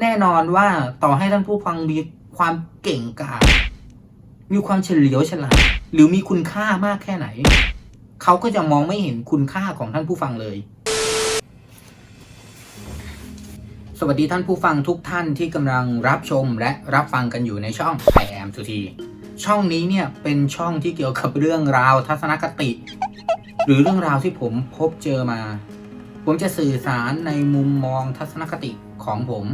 แน่นอนว่าต่อให้ท่านผู้ฟังมีความเก่งกาจมีความเฉลียวฉลาดหรือมีคุณค่ามากแค่ไหน เขาก็จะมองไม่เห็นคุณค่าของท่านผู้ฟังเลย สวัสดีท่านผู้ฟังทุกท่านที่กำลังรับชมและรับฟังกันอยู่ในช่อง I am 2 t ช่องนี้เนี่ยเป็นช่องที่เกี่ยวกับเรื่องราวทัศนคติ หรือเรื่องราวที่ผมพบเจอมา ผมจะสื่อสารในมุมมองทัศนคติของผม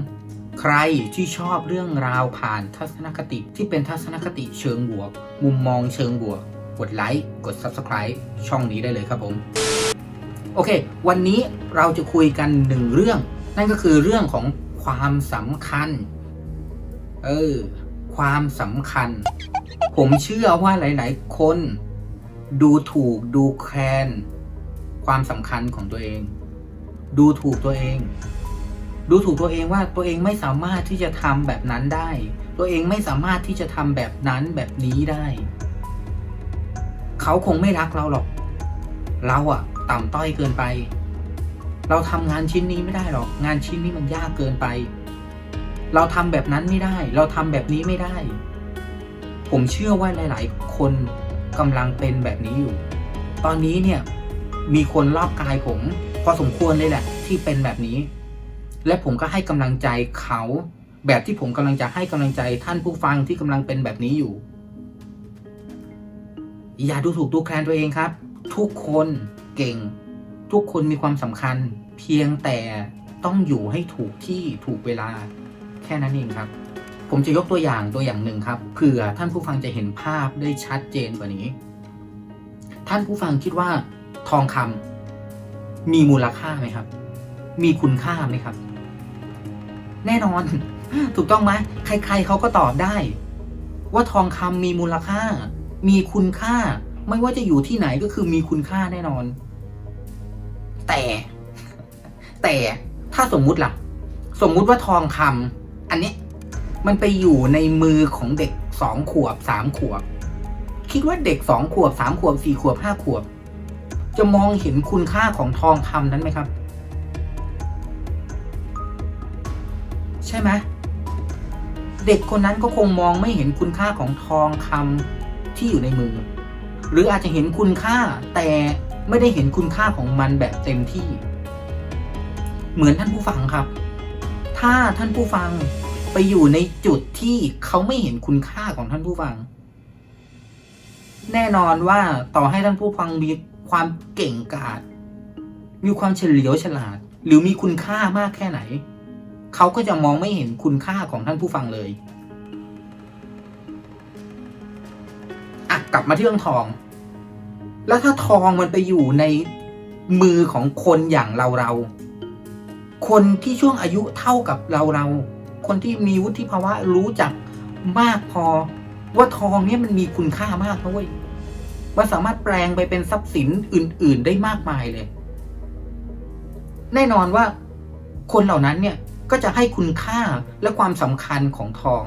ใครที่ชอบเรื่องราวผ่านทัศนคติที่เป็นทัศนคติเชิงบวก มุมมองเชิงบวก กดไลค์กด Subscribe ช่องนี้ได้เลยครับผม โอเค วันนี้เราจะคุยกันหนึ่งเรื่อง นั่นก็คือเรื่องของความสำคัญ เออ ความสำคัญ ผมเชื่อว่าหลาย ๆ คน ดูถูกดูแคลนความสำคัญของตัวเอง ดูถูกตัวเอง ดูถูกตัวเองว่าตัวเองไม่สามารถที่จะทำแบบนั้นได้ ตัวเองไม่สามารถที่จะทำแบบนั้นแบบนี้ได้ เขาคงไม่รักเราหรอก เราอะต่ำต้อยเกินไป เราทำงานชิ้นนี้ไม่ได้หรอก งานชิ้นนี้มันยากเกินไป เราทำแบบนั้นไม่ได้ เราทำแบบนี้ไม่ได้ ผมเชื่อว่าหลาย ๆ คนกำลังเป็นแบบนี้อยู่ ตอนนี้เนี่ยมีคนรอบกายผมพอสมควรเลยแหละ ที่เป็นแบบนี้ และผมก็ให้กำลังใจเขา แบบที่ผมกำลังจะให้กำลังใจท่านผู้ฟังที่กำลังเป็นแบบนี้อยู่ อย่าดูถูกดูแคลนตัวเองครับ ทุกคนเก่ง ทุกคนมีความสำคัญ เพียงแต่ต้องอยู่ให้ถูกที่ถูกเวลา แค่นั้นเองครับ ผมจะยกตัวอย่างตัวอย่างหนึ่งครับเผื่อท่านผู้ฟังจะเห็นภาพได้ชัดเจนกว่านี้ ท่านผู้ฟังคิดว่า ทองคำมีมูลค่าไหมครับ มีคุณค่าไหมครับ แน่นอน ถูกต้องไหมใครๆเขาก็ตอบได้ ว่าทองคำมีมูลค่า มีคุณค่า ไม่ว่าจะอยู่ที่ไหนก็คือมีคุณค่าแน่นอน แต่ แต่ถ้าสมมุติล่ะ สมมุติว่าทองคำอันนี้มันไปอยู่ในมือของเด็กสองขวบสามขวบ คิดว่าเด็กสองขวบสามขวบสี่ขวบห้าขวบ จะมองเห็นคุณค่าของทองคำนั้นไหมครับ ใช่ไหมเด็กคนนั้นก็คงมองไม่เห็นคุณค่าของทองคำที่อยู่ในมือ หรืออาจจะเห็นคุณค่าแต่ไม่ได้เห็นคุณค่าของมันแบบเต็มที่ เหมือนท่านผู้ฟังครับ ถ้าท่านผู้ฟังไปอยู่ในจุดที่เขาไม่เห็นคุณค่าของท่านผู้ฟัง แน่นอนว่าต่อให้ท่านผู้ฟังมีความเก่งกาจมีความเฉลียวฉลาด หรือมีคุณค่ามากแค่ไหน เขาก็จะมองไม่เห็นคุณค่าของท่านผู้ฟังเลยอะกลับมาที่เรื่องทอง แล้วถ้าทองมันไปอยู่ในมือของคนอย่างเราเราๆคนที่ช่วงอายุเท่ากับเราเราๆคนที่มีวุฒิภาวะรู้จักมากพอ ว่าทองเนี่ยมันมีคุณค่ามากนะเว้ยมันสามารถแปลงไปเป็นทรัพย์สินอื่น ๆ ได้มากมายเลย แน่นอนว่าคนเหล่านั้นเนี่ย ก็จะให้คุณค่าและความสำคัญของทอง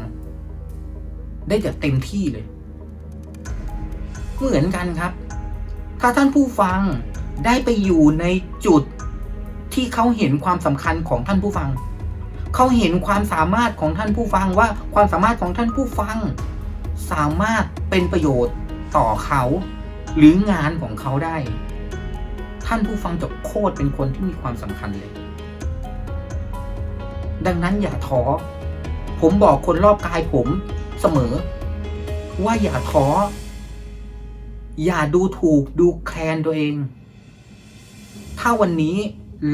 ได้อย่างเต็มที่เลย เหมือนกันครับ ถ้าท่านผู้ฟังได้ไปอยู่ในจุดที่เขาเห็นความสำคัญของท่านผู้ฟัง เขาเห็นความสามารถของท่านผู้ฟังว่าความสามารถของท่านผู้ฟัง สามารถเป็นประโยชน์ต่อเขาหรืองานของเขาได้ ท่านผู้ฟังจะโคตรเป็นคนที่มีความสำคัญเลย ดังนั้นอย่าท้อ ผมบอกคนรอบกายผมเสมอ ว่าอย่าท้อ อย่าดูถูกดูแคลนตัวเอง ถ้าวันนี้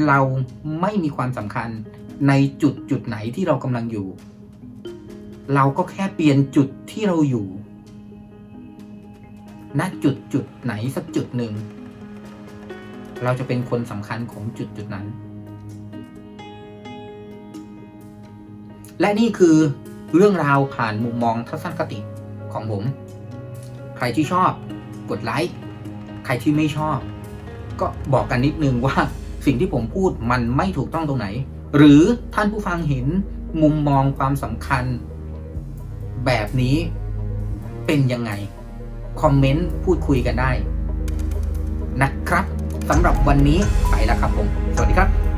เราไม่มีความสำคัญในจุดจุดไหนที่เรากำลังอยู่ เราก็แค่เปลี่ยนจุดที่เราอยู่ณจุดจุดไหนสักจุดหนึ่ง เราจะเป็นคนสำคัญของจุดจุดนั้น และนี่คือเรื่องราวผ่านมุมมองทัศนคติของผม ใครที่ชอบกดไลค์ ใครที่ไม่ชอบ ก็บอกกันนิดนึงว่าสิ่งที่ผมพูดมันไม่ถูกต้องตรงไหน หรือท่านผู้ฟังเห็นมุมมองความสำคัญ แบบนี้เป็นยังไง คอมเมนต์พูดคุยกันได้ นะครับสำหรับวันนี้ไปแล้วครับผม สวัสดีครับ